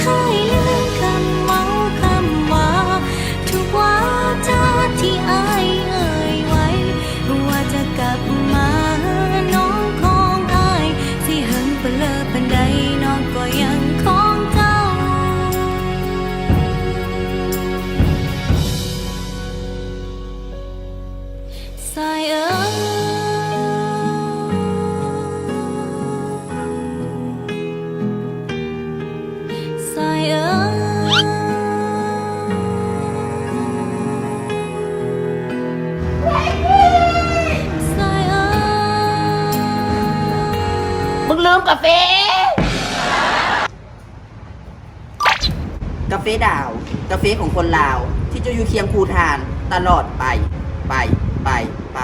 เคยลืมคำเมาคำว่า ทุกว่าจาที่อายเอ่ยไว้ ว่าจะกลับมาน้องของอายสิเหินเปลืปันใดน้องก็ยังของเจ้า สายเอ่ มึงลืมกาแฟ กาแฟดาว กาแฟของคนลาว ที่จะอยู่เคียงคูทานตลอดไป ไป ไป ไป